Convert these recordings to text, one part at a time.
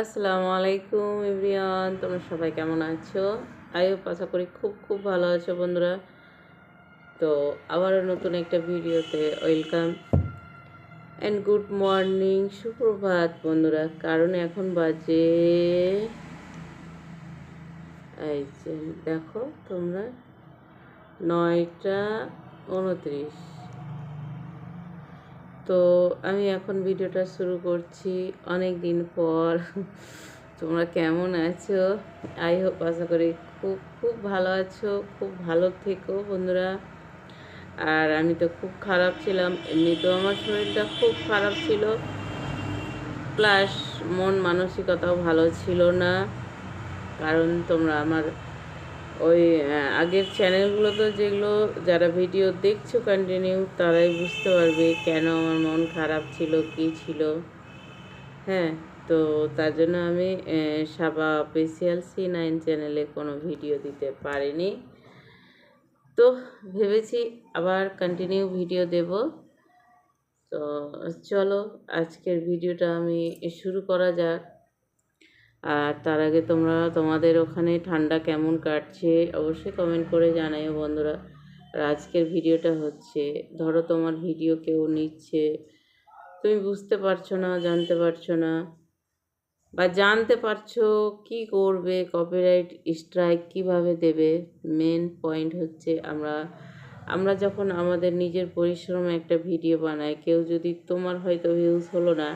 আসসালামু আলাইকুম এভরিওয়ান, তোমরা সবাই কেমন আছো? আইও আশা করি খুব খুব ভালো আছো বন্ধুরা। তো আবারও নতুন একটা ভিডিওতে ওয়েলকাম। অ্যান্ড গুড মর্নিং সুপ্রভাত বন্ধুরা। কারণ এখন বাজে, এই যে দেখো তোমরা, নয়টা উনত্রিশ। তো আমি এখন ভিডিওটা শুরু করছি অনেক দিন পর। তোমরা কেমন আছো? আই হোপ আশা করি খুব খুব ভালো আছো, খুব ভালো থেকো বন্ধুরা। আর আমি তো খুব খারাপ ছিলাম এমনিতেও আমার শরীরটা খুব খারাপ ছিল। প্লাস মন মানসিকতাও ভালো ছিল না। কারণ তোমরা আমার ওই আগের চ্যানেলগুলোতে যেগুলো যারা ভিডিও দেখছ কন্টিনিউ তারাই বুঝতে পারবে কেন আমার মন খারাপ ছিল, কী ছিল। হ্যাঁ তো তার জন্য আমি সাবা অফিসিয়াল সি নাইন চ্যানেলে কোনো ভিডিও দিতে পারিনি। তো ভেবেছি আবার কন্টিনিউ ভিডিও দেব। তো চলো, আজকের ভিডিওটা আমি শুরু করা যাক। আর তার আগে তোমরা, তোমাদের ওখানে ঠান্ডা কেমন কাটছে, অবশ্যই কমেন্ট করে জানাইও বন্ধুরা। আর আজকের ভিডিওটা হচ্ছে, ধরো তোমার ভিডিও কেউ নিচ্ছে, তুমি বুঝতে পারছ না, জানতে পারছ না, বা জানতে পারছ কি করবে কপিরাইট স্ট্রাইক কীভাবে দেবে মেন পয়েন্ট হচ্ছে আমরা আমরা যখন আমাদের নিজের পরিশ্রমে একটা ভিডিও বানাই, কেউ যদি তোমার হয়তো ভিউজ হলো না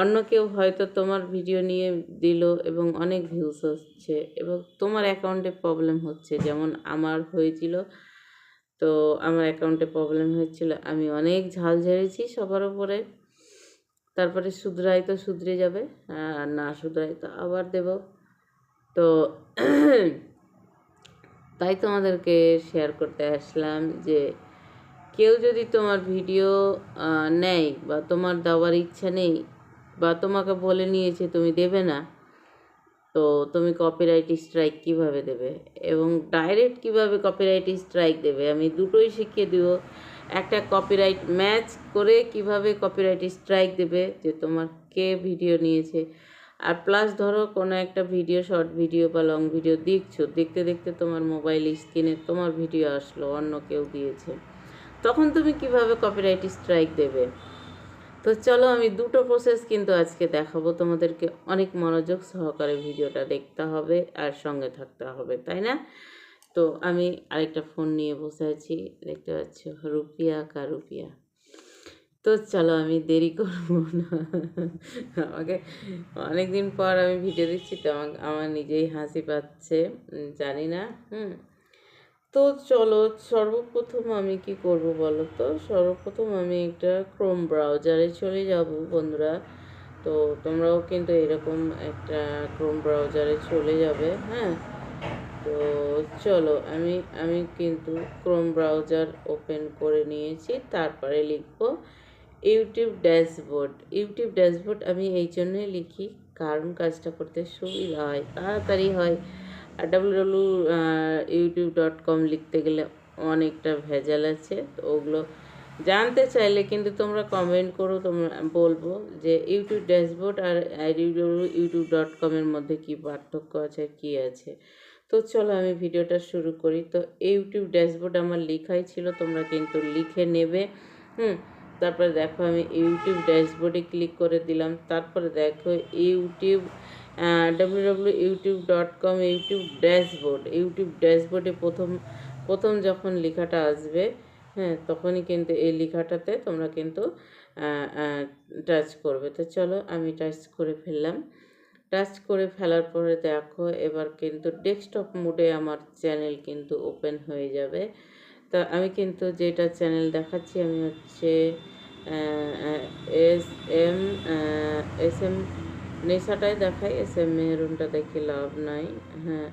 অন্য কেউ হয়তো তোমার ভিডিও নিয়ে দিল এবং অনেক ভিউজ হচ্ছে এবং তোমার অ্যাকাউন্টে প্রবলেম হচ্ছে। যেমন আমার হয়েছিল, তো আমার অ্যাকাউন্টে প্রবলেম হয়েছিল। আমি অনেক ঝাল ঝেড়েছি সবার উপরে। তারপরে শুধরাই তো শুধরে যাবে, আর না শুধরাই তো আবার দেব। তো তাই তোমাদেরকে শেয়ার করতে আসলাম যে কেউ যদি তোমার ভিডিও নেয় বা তোমার দেওয়ার ইচ্ছা নেই বা তোমাকে বলে নিয়েছে তুমি দেবে না, তো তুমি কপিরাইট স্ট্রাইক কীভাবে দেবে? এবং ডাইরেক্ট কীভাবে কপিরাইট স্ট্রাইক দেবে? আমি দুটোই শিখিয়ে দিব। একটা কপিরাইট ম্যাচ করে কীভাবে কপিরাইট স্ট্রাইক দেবে, যে তোমার কে ভিডিও নিয়েছে। আর প্লাস ধরো কোনো একটা ভিডিও শর্ট ভিডিও বা লং ভিডিও দেখছ, দেখতে দেখতে তোমার মোবাইল স্ক্রিনে তোমার ভিডিও আসলো, অন্য কেউ দিয়েছে। তখন তুমি কীভাবে কপিরাইট স্ট্রাইক দেবে? তো চলো আমি দুটো প্রসেস কিন্তু আজকে দেখাবো। তোমাদেরকে অনেক মনোযোগ সহকারে ভিডিওটা দেখতে হবে আর সঙ্গে থাকতে হবে, তাই না? তো আমি আরেকটা ফোন নিয়ে বসে আছি, দেখতে পাচ্ছ রুপিয়া কা রুপিয়া? তো চলো আমি দেরি করব না। আমাকে অনেকদিন পর আমি ভিডিও দিচ্ছি তো আমার নিজেই হাসি পাচ্ছে জানি না, হুম। তো চলো, সর্বপ্রথম আমি কি করব বলো তো? সর্বপ্রথম আমি একটা ক্রোম ব্রাউজারে চলে যাব বন্ধুরা। তো তোমরাও কিন্তু এরকম একটা ক্রোম ব্রাউজারে চলে যাবে হ্যাঁ? তো চলো, আমি আমি কিন্তু ক্রোম ব্রাউজার ওপেন করে নিয়েছি, তারপরে লিখব ইউটিউব ড্যাশবোর্ড ইউটিউব ড্যাশবোর্ড আমি এই জন্যই লিখি, কারণ কাজটা করতে সুবিধা হয়, তাড়াতাড়ি হয়। আর W W YouTube dot com লিখতে গেলে অনেকটা ভেজাল আছে, তো ওগুলো জানতে চাইলে কিন্তু তোমরা কমেন্ট করো, তোমরা বলব যে ইউটিউব ড্যাশবোর্ড আর ইউটিউব ডট কমের মধ্যে কী পার্থক্য আছে কী আছে। তো চলো আমি ভিডিওটা শুরু করি। তো ইউটিউব ড্যাশবোর্ড আমার লেখাই ছিল, তোমরা কিন্তু লিখে নেবে, হুম? তারপরে দেখো আমি ইউটিউব ড্যাশবোর্ডে ক্লিক করে দিলাম, তারপরে দেখো YouTube W W YouTube dot com YouTube dashboard YouTube ড্যাশবোর্ডে প্রথম প্রথম যখন লেখাটা আসবে হ্যাঁ তখনই কিন্তু এই লেখাটাতে তোমরা কিন্তু টাচ করবে। তো চলো আমি টাচ করে ফেললাম। টাচ করে ফেলার পরে দেখো, এবার কিন্তু ডেস্কটপ মোডে আমার চ্যানেল কিন্তু ওপেন হয়ে যাবে। তা আমি কিন্তু যেটা চ্যানেল দেখাচ্ছি, আমি হচ্ছে এস এম এস এম নেশাটাই দেখাই এস এম মেহরুনটা দেখে লাভ নাই। হ্যাঁ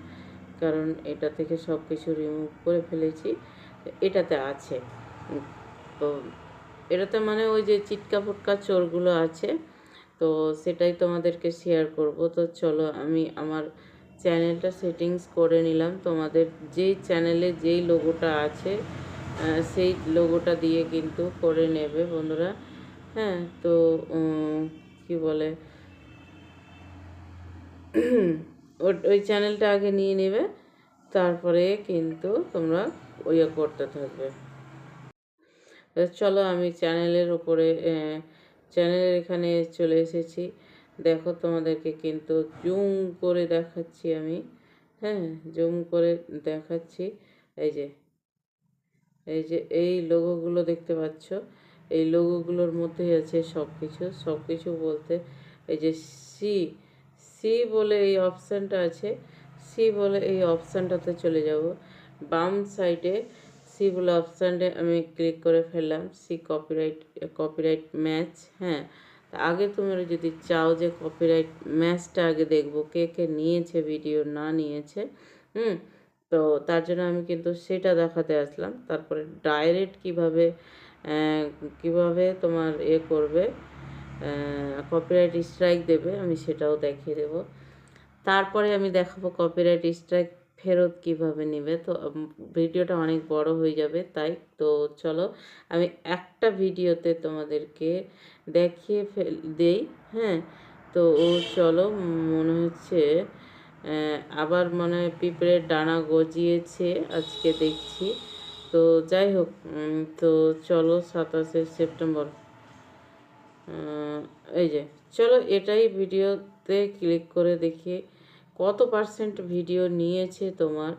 কারণ এটা থেকে সব কিছু রিমুভ করে ফেলেছি। এটাতে আছে। তো এটাতে মানে ওই যে চিটকা ফুটকা চোরগুলো আছে, তো সেটাই তোমাদেরকে শেয়ার করব। তো চলো আমি আমার চ্যানেলটা সেটিংস করে নিলাম। তোমাদের যেই চ্যানেলে যেই লোগোটা আছে সেই লোগোটা দিয়ে কিন্তু করে নেবে বন্ধুরা। হ্যাঁ তো কি বলে ওই চ্যানেলটা আগে নিয়ে নেবে, তারপরে কিন্তু তোমরা ইয়ে করতে থাকবে। চলো আমি চ্যানেলের উপরে চ্যানেলের এখানে চলে এসেছি। দেখো তোমাদেরকে কিন্তু জুম করে দেখাচ্ছি আমি। হ্যাঁ জুম করে দেখাচ্ছি। এই যে এই যে, এই লোগোগুলো দেখতে পাচ্ছ? এই লোগোগুলোর মধ্যেই আছে সব কিছু সব কিছু বলতে এই যে সি সি বলে এই অপশানটা আছে, সি বলে এই অপশানটাতে চলে যাব। বাম সাইডে সি বলে অপশানটা আমি ক্লিক করে ফেললাম, সি কপিরাইট কপিরাইট ম্যাচ হ্যাঁ। আগে তোমরা যদি চাও যে কপিরাইট ম্যাচটা আগে দেখব, কে কে নিয়েছে ভিডিও না নিয়েছে, হুম? তো তার জন্য আমি কিন্তু সেটা দেখাতে আসলাম। তারপরে ডাইরেক্ট কীভাবে কীভাবে তোমার এ করবে কপিরাইট স্ট্রাইক দেবে, আমি সেটাও দেখিয়ে দেবো। তারপরে আমি দেখাবো কপিরাইট স্ট্রাইক ফেরত কীভাবে নেবে। তো ভিডিওটা অনেক বড় হয়ে যাবে, তাই তো চলো, আমি একটা ভিডিওতে তোমাদেরকে দেখিয়ে ফেল, দেই হ্যাঁ? তো ও চলো, মনে হচ্ছে আবার মনে হয় পিঁপড়ের ডানা গজিয়েছে, আজকে দেখছি। তো যাই হোক তো চলো, সাতাশে সেপ্টেম্বর। এই যে, চলো এটাই ভিডিওতে ক্লিক করে দেখি কত পার্সেন্ট ভিডিও নিয়েছে তোমার।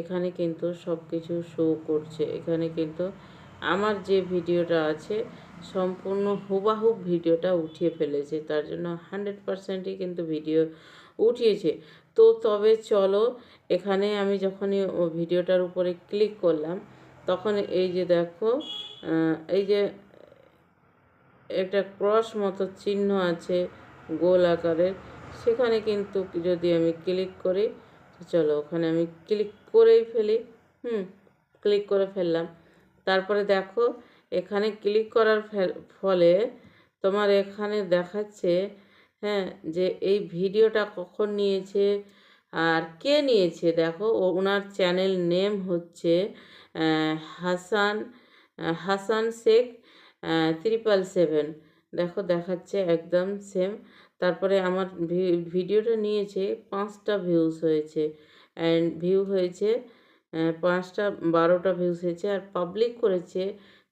এখানে কিন্তু সব কিছু শো করছে। এখানে কিন্তু আমার যে ভিডিওটা আছে, সম্পূর্ণ হুবাহুব ভিডিওটা উঠিয়ে ফেলেছে। তার জন্য হান্ড্রেড পার্সেন্টই কিন্তু ভিডিও উঠিয়েছে। তো তবে চলো, এখানে আমি যখনই ভিডিওটার উপরে ক্লিক করলাম, তখন এই যে দেখো এই যে একটা ক্রস মতো চিহ্ন আছে গোল আকারের সেখানে কিন্তু যদি আমি ক্লিক করি চলো ওখানে আমি ক্লিক করেই ফেলি। হুম, ক্লিক করে ফেললাম। তারপরে দেখো, এখানে ক্লিক করার ফলে তোমার এখানে দেখাচ্ছে হ্যাঁ যে এই ভিডিওটা কখন নিয়েছে আর কে নিয়েছে। দেখো ওনার চ্যানেল নেম হচ্ছে হাসান হাসান শেখ। ত্রিপল সেভেন দেখো, দেখাচ্ছে একদম সেম তারপরে আমার ভিডিওটা নিয়েছে, পাঁচটা ভিউজ হয়েছে। অ্যান্ড ভিউ হয়েছে পাঁচটা, বারোটা ভিউজ হয়েছে। আর পাবলিক করেছে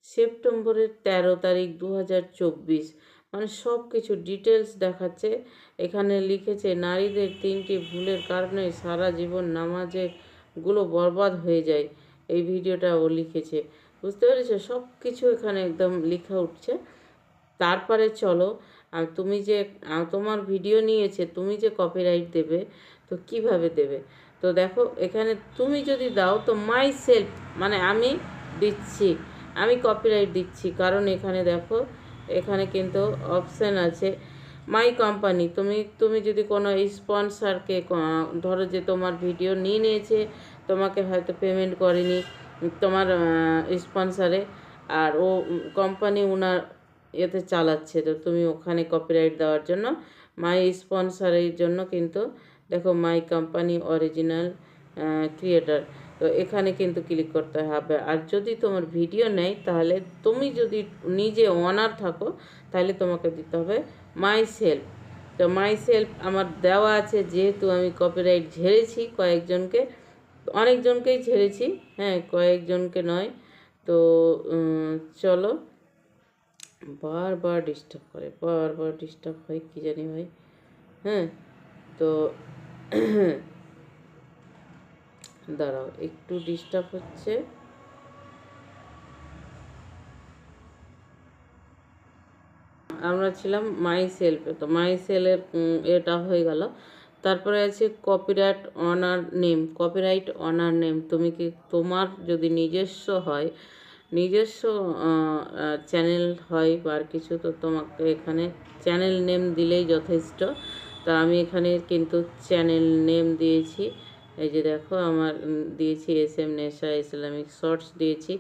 সেপ্টেম্বরের তেরো তারিখ দু হাজার চব্বিশ। মানে সব কিছু ডিটেলস দেখাচ্ছে। এখানে লিখেছে, নারীদের তিনটি ভুলের কারণে সারা জীবন নামাজে গুলো বরবাদ হয়ে যায়। এই ভিডিওটা ও লিখেছে। বুঝতে পেরেছ? সব কিছু এখানে একদম লেখা উঠছে। তারপরে চলো, আর তুমি যে তোমার ভিডিও নিয়েছে, তুমি যে কপিরাইট দেবে, তো কীভাবে দেবে? তো দেখো, এখানে তুমি যদি দাও, তো মাই সেলফ মানে আমি দিচ্ছি। আমি কপিরাইট দিচ্ছি, কারণ এখানে দেখো, এখানে কিন্তু অপশান আছে মাই কোম্পানি তুমি তুমি যদি কোনো স্পন্সারকে ধরো যে তোমার ভিডিও নিয়ে নিয়েছে, তোমাকে হয়তো পেমেন্ট করেনি তোমার স্পন্সারে আর ও কোম্পানি ওনার এতে চালাচ্ছে। তো তুমি ওখানে কপিরাইট দেওয়ার জন্য মাই স্পন্সারের জন্য কিন্তু, দেখো মাই কোম্পানি অরিজিনাল ক্রিয়েটার তো এখানে কিন্তু ক্লিক করতে হবে। আর যদি তোমার ভিডিও নেয় তাহলে তুমি যদি নিজে ওনার থাকো, তাহলে তোমাকে দিতে হবে মাই সেলফ তো মাই সেলফ আমার দেওয়া আছে, যেহেতু আমি কপিরাইট ঝেড়েছি কয়েকজনকে অনেকজনকেই ছেড়েছি হ্যাঁ কয়েকজনকে নয়। তো চলো। বারবার ডিস্টার্ব করে, বারবার ডিস্টার্ব হয়, কী জানি ভাই হ্যাঁ। তো, দাঁড়াও, একটু ডিস্টার্ব হচ্ছে। আমরা ছিলাম মাই সেলফে তো মাই সেলের এটা হয়ে গেল। তারপরে আছে copyright owner name copyright owner name তুমি কি তোমার যদি নিজস্ব হয়, নিজস্ব চ্যানেল হয় বা কিছু, তো তোমাকে এখানে চ্যানেল নেম দিলেই যথেষ্ট। তা আমি এখানে কিন্তু চ্যানেল নেম দিয়েছি। এই যে দেখো, আমার দিয়েছি এস এম নেশা ইসলামিক শর্টস দিয়েছি।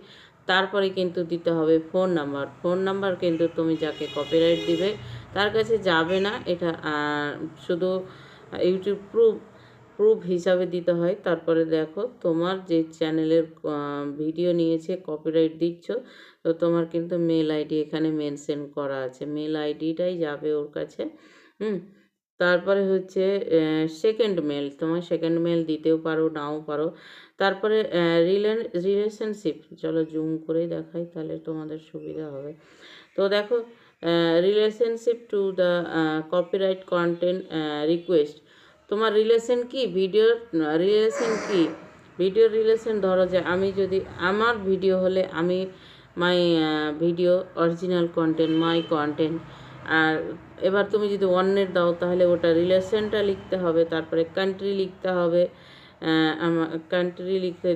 তারপরে কিন্তু দিতে হবে ফোন নাম্বার ফোন নাম্বার কিন্তু তুমি যাকে কপিরাইট দিবে, তার কাছে যাবে না। এটা শুধু ইউটিউব প্রুফ প্রুফ হিসাবে দিতে হয়। তারপরে দেখো, তোমার যে চ্যানেলের ভিডিও নিয়েছে কপিরাইট দিচ্ছ, তো তোমার কিন্তু মেল আইডি এখানে মেনশন করা আছে। মেল আইডিটাই যাবে ওর কাছে, হুম? তারপরে হচ্ছে সেকেন্ড মেল তোমার সেকেন্ড মেল দিতেও পারো, নাও পারো। তারপরে রিলেশনশিপ চলো জুম করেই দেখাই, তাহলে তোমাদের সুবিধা হবে। তো দেখো relationship to the copyright content request তোমার রিলেশন কি? ভিডিওর রিলেশন কি? ভিডিও রিলেশন ধরো যে আমি যদি, আমার ভিডিও হলে আমি my video original content my content আর এবার তুমি যদি অন্যের দাও, তাহলে ওটা রিলেশনটা লিখতে হবে, তারপরে কান্ট্রি লিখতে হবে আমার কান্ট্রি লিখতে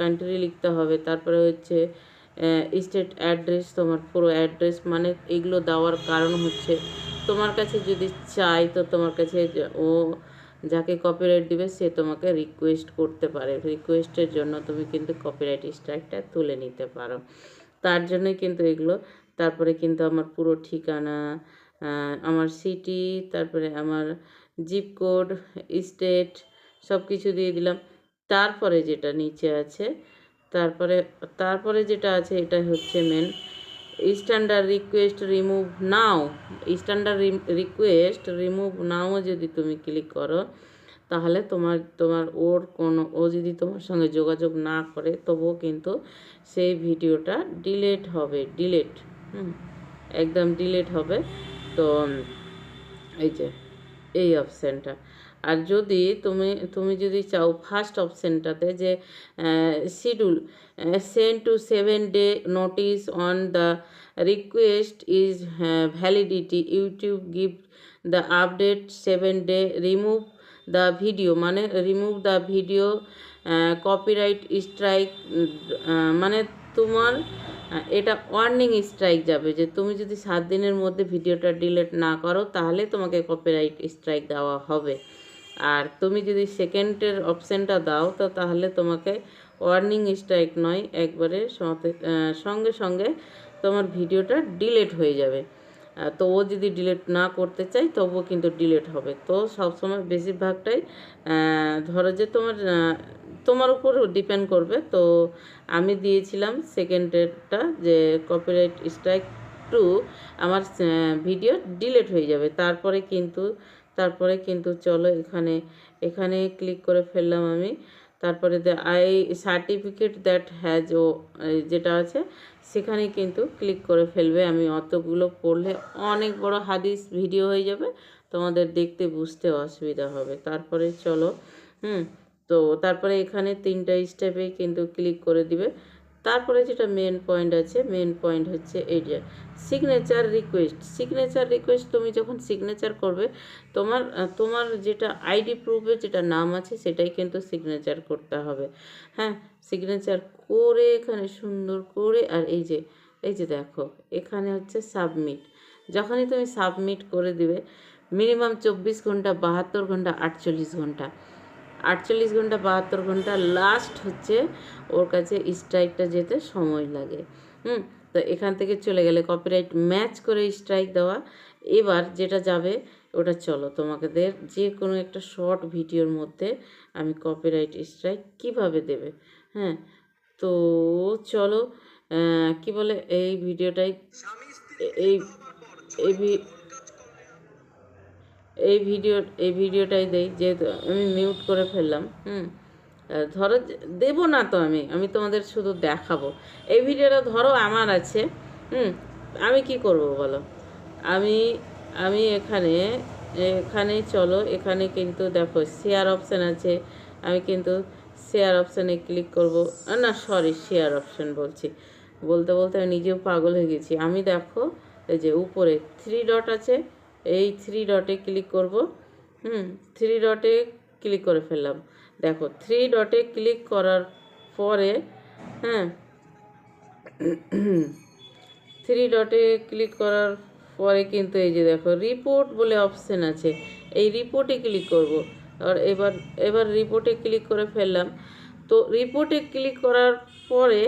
কান্ট্রি লিখতে হবে, তারপরে হচ্ছে স্টেট অ্যাড্রেস তোমার পুরো অ্যাড্রেস মানে এগুলো দেওয়ার কারণ হচ্ছে তোমার কাছে যদি চাই তো তোমার কাছে ও যাকে কপিরাইট দিবে, সে তোমাকে রিকোয়েস্ট করতে পারে। রিকোয়েস্টের জন্য তুমি কিন্তু কপিরাইট স্ট্রাইকটা তুলে নিতে পারো। তার জন্যই কিন্তু এগুলো। তারপরে কিন্তু আমার পুরো ঠিকানা আমার সিটি তারপরে আমার জিপ কোড স্টেট সব কিছু দিয়ে দিলাম। তারপরে যেটা নিচে আছে তারপরে তারপরে যেটা আছে এটা হচ্ছে main standard request remove now standard request remove now যদি তুমি ক্লিক করো, তাহলে তোমার তোমার ওর কোনো, ও যদি তোমার সঙ্গে যোগাযোগ না করে, তবুও কিন্তু সেই ভিডিওটা ডিলেট হবে ডিলেট হুম, একদম ডিলেট হবে। তো, এই যে এই অপশানটা। আর যদি তুমি তুমি যদি চাও ফার্স্ট অপশানটাতে যে schedule send to seven day notice on the request is validity YouTube give the update seven day remove the video মানে remove the video copyright strike মানে তোমার এটা ওয়ার্নিং স্ট্রাইক যাবে যে তুমি যদি সাত দিনের মধ্যে ভিডিওটা ডিলেট না করো, তাহলে তোমাকে কপিরাইট স্ট্রাইক দেওয়া হবে। আর তুমি যদি সেকেন্ডের অপশানটা দাও, তো তাহলে তোমাকে ওয়ার্নিং স্ট্রাইক নয়, একবারে সঙ্গে সঙ্গে তোমার ভিডিওটা ডিলেট হয়ে যাবে। তো ও যদি ডিলেট না করতে চাই তবুও কিন্তু ডিলেট হবে। তো সবসময় বেশিরভাগটাই ধরো যে তোমার তোমার উপর ডিপেন্ড করবে। তো আমি দিয়েছিলাম সেকেন্ডেরটা যে কপিরাইট স্ট্রাইক টু আমার ভিডিও ডিলিট হয়ে যাবে। তারপরে কিন্তু তারপরে কিন্তু চলো এখানে এখানে ক্লিক করে ফেললাম আমি। তারপরে আই সার্টিফিকেট দ্যাট হ্যাজ ও যেটা আছে, সেখানে কিন্তু ক্লিক করে ফেলবে। আমি অতগুলো পড়লে অনেক বড় হাদিস ভিডিও হয়ে যাবে। তোমাদের দেখতে বুঝতে অসুবিধা হবে। তারপরে চলো, হুম তো তারপরে এখানে তিনটা স্টেপে কিন্তু ক্লিক করে দিবে। তারপরে যেটা মেন পয়েন্ট আছে মেন পয়েন্ট হচ্ছে এই সিগনেচার রিকোয়েস্ট সিগনেচার রিকোয়েস্ট তুমি যখন সিগনেচার করবে, তোমার তোমার যেটা আইডি প্রুফে যেটা নাম আছে সেটাই কিন্তু সিগনেচার করতে হবে। হ্যাঁ সিগনেচার করে এখানে সুন্দর করে, আর এই যে এই যে দেখো, এখানে হচ্ছে সাবমিট যখনই তুমি সাবমিট করে দিবে মিনিমাম চব্বিশ ঘণ্টা, বাহাত্তর ঘণ্টা, আটচল্লিশ ঘণ্টা। আটচল্লিশ ঘণ্টা, বাহাত্তর ঘণ্টা লাস্ট হচ্ছে ওর কাছে স্ট্রাইকটা যেতে সময় লাগে। হুম, তো এখান থেকে চলে গেলে কপিরাইট ম্যাচ করে স্ট্রাইক দেওয়া। এবার যেটা যাবে ওটা চলো, তোমাদের যে কোনো একটা শর্ট ভিডিওর মধ্যে আমি কপিরাইট স্ট্রাইক কীভাবে দেবে? হ্যাঁ তো চলো কি বলে এই ভিডিওটাই এই এই এই ভিডিও এই ভিডিওটাই দেই, যেহেতু আমি মিউট করে ফেললাম, হুম? ধরো, দেবো না তো আমি আমি তোমাদের শুধু দেখাবো। এই ভিডিওটা ধরো আমার আছে, হুম? আমি কি করব বলো? আমি আমি এখানে এখানে চলো, এখানে কিন্তু দেখো শেয়ার অপশান আছে, আমি কিন্তু শেয়ার অপশানে ক্লিক করব। না সরি শেয়ার অপশান বলছি। বলতে বলতে আমি নিজেও পাগল হয়ে গেছি। আমি দেখো, এই যে উপরে থ্রি ডট আছে এই থ্রি ডটে ক্লিক করব। হুম থ্রি ডটে ক্লিক করে ফেললাম। দেখো থ্রি ডটে ক্লিক করার পরে হ্যাঁ থ্রি ডটে ক্লিক করার পরে কিন্তু এই যে দেখো রিপোর্ট বলে অপশান আছে। এই রিপোর্টে ক্লিক করব। আর এবার এবার রিপোর্টে ক্লিক করে ফেললাম। তো রিপোর্টে ক্লিক করার পরে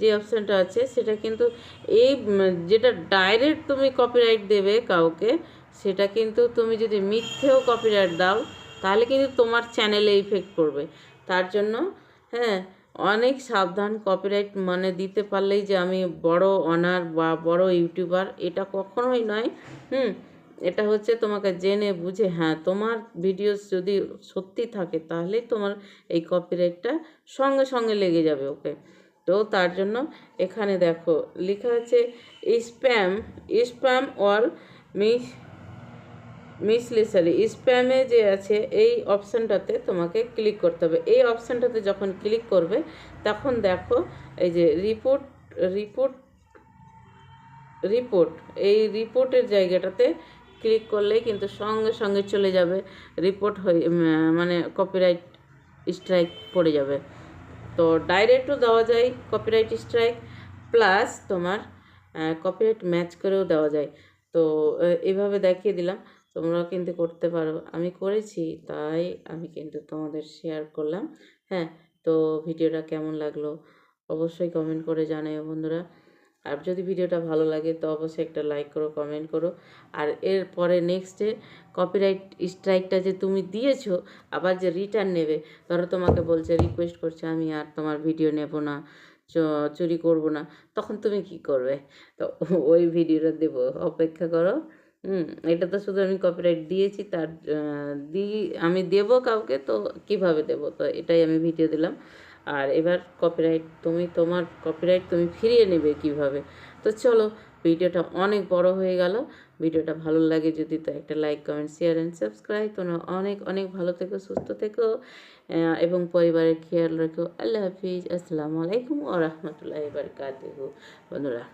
যে অপশানটা আছে, সেটা কিন্তু এই যেটা ডাইরেক্ট তুমি কপিরাইট দেবে কাউকে সেটা কিন্তু তুমি যদি মিথ্যেও কপিরাইট দাও, তাহলে কিন্তু তোমার চ্যানেলে ইফেক্ট করবে তার জন্য হ্যাঁ অনেক সাবধান কপিরাইট মানে দিতে পারলেই যে আমি বড় অনার বা বড় ইউটিউবার এটা কখনোই নয়। হুম, এটা হচ্ছে তোমাকে জেনে বুঝে হ্যাঁ তোমার ভিডিওস যদি সত্যি থাকে তাহলেই তোমার এই কপিরাইটটা সঙ্গে সঙ্গে লেগে যাবে ওকে তো তার জন্য এখানে দেখো, লেখা আছে স্প্যাম স্প্যাম অর মিস মিসলিসারি স্প্যামে যে আছে এই অপশানটাতে তোমাকে ক্লিক করতে হবে। এই অপশানটাতে যখন ক্লিক করবে তখন দেখো এই যে রিপোর্ট রিপোর্ট রিপোর্ট এই রিপোর্টের জায়গাটাতে ক্লিক করলেই কিন্তু সঙ্গে সঙ্গে চলে যাবে। রিপোর্ট হয়ে মানে কপিরাইট স্ট্রাইক পড়ে যাবে। তো ডাইরেক্টও দেওয়া যায় কপিরাইট স্ট্রাইক প্লাস তোমার কপিরাইট ম্যাচ করেও দেওয়া যায়। তো আহ, এইভাবে দেখিয়ে দিলাম। তোমরাও কিন্তু করতে পারো। আমি করেছি, তাই আমি কিন্তু তোমাদের শেয়ার করলাম। হ্যাঁ তো ভিডিওটা কেমন লাগল? অবশ্যই কমেন্ট করে জানাও বন্ধুরা। আর যদি ভিডিওটা ভালো লাগে, তো অবশ্যই একটা লাইক করো কমেন্ট করো। আর এর পরে নেক্সটে কপিরাইট স্ট্রাইকটা যে তুমি দিয়েছ, আবার যে রিটার্ন নেবে, ধরো তোমাকে বলছে রিকোয়েস্ট করছে আমি আর তোমার ভিডিও নেব না চুরি করব না। তখন তুমি কি করবে? তো ওই ভিডিওটা দেবো। অপেক্ষা করো। হুম, এটা তো শুধু আমি কপিরাইট দিয়েছি, তার দিই আমি দেব কাউকে, তো কীভাবে দেব? তো এটাই আমি ভিডিও দিলাম। আর এবার কপিরাইট তুমি, তোমার কপিরাইট তুমি ফিরিয়ে নেবে কীভাবে? তো চলো ভিডিওটা অনেক বড় হয়ে গেল। ভিডিওটা ভালো লাগে যদি, তো একটা like comment share and subscribe তোমরা অনেক অনেক ভালো থেকো, সুস্থ থেকো এবং পরিবারের খেয়াল রাখো। আল্লাহ হাফিজ। আসসালামু আলাইকুম ও রহমতুল্লাহ বারকাতুহু। বন্ধুরা